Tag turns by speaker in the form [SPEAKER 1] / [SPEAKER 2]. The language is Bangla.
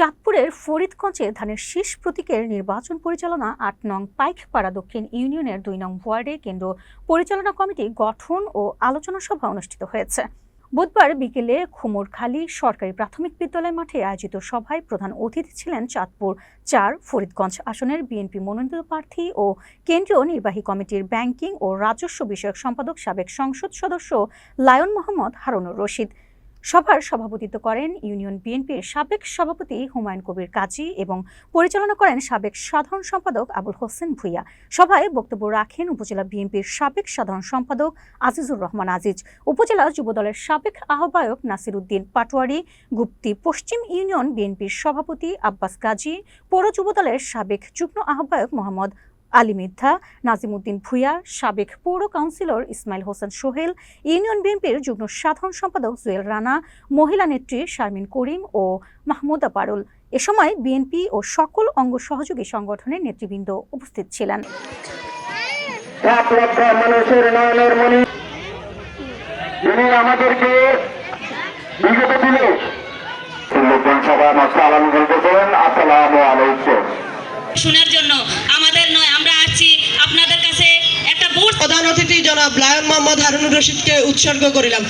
[SPEAKER 1] চাঁদপুরের ফরিদগঞ্জে ধানের শীষ প্রতীকের নির্বাচন পরিচালনা আট নং পাইকপাড়া দক্ষিণ ইউনিয়নের দুই নং ওয়ার্ডে কেন্দ্র পরিচালনা কমিটি গঠন ও আলোচনা সভা অনুষ্ঠিত হয়েছে। বুধবার বিকেলে খুমরখালী সরকারি প্রাথমিক বিদ্যালয় মাঠে আয়োজিত সভায় প্রধান অতিথি ছিলেন চাঁদপুর চার ফরিদগঞ্জ আসনের বিএনপি মনোনীত প্রার্থী ও কেন্দ্রীয় নির্বাহী কমিটির ব্যাংকিং ও রাজস্ব বিষয়ক সম্পাদক সাবেক সংসদ সদস্য লায়ন মোহাম্মদ হারুনুর রশিদ। সভার সভাপতিত্ব করেন ইউনিয়ন বিএনপির সাবেক সভাপতি হুমায়ুন কবির কাজী এবং পরিচালনা করেন সাবেক সাধারণ সম্পাদক আবুল হোসেন ভুইয়া। সভায় বক্তব্য রাখেন উপজেলা বিএনপির সাবেক সাধারণ সম্পাদক আজিজুর রহমান আজিজ, উপজেলা যুবদলের সাবেক আহ্বায়ক নাসির উদ্দিন পাটোয়ারি, গুপ্তি পশ্চিম ইউনিয়ন বিএনপির সভাপতি আব্বাস গাজী পৌর যুবদলের সাবেক যুগ্ম আহ্বায়ক মোহাম্মদ আলী মিথ্যা নাজিমুদ্দিন ভুইয়া সাবেক পৌর কাউন্সিলর ইসমাইল হোসেন সোহেল ইউনিয়ন বিএনপির যুগ্ম সাধারণ সম্পাদক জুয়েল রানা মহিলা নেত্রী শারমিন করিম ও মাহমুদা পারুল। এ সময় বিএনপি ও সকল অঙ্গ সহযোগী সংগঠনের নেতৃবৃন্দ উপস্থিত ছিলেন।
[SPEAKER 2] যিনি আমাদেরকে বিগত দিনে
[SPEAKER 3] শোনার জন্য। আমাদের নয়, আমরা আছি আপনাদের কাছে একটা
[SPEAKER 4] প্রধান অতিথি জনাব লায়ন মোহাম্মদ হারুনুর রশিদকে উৎসর্গ করিলাম।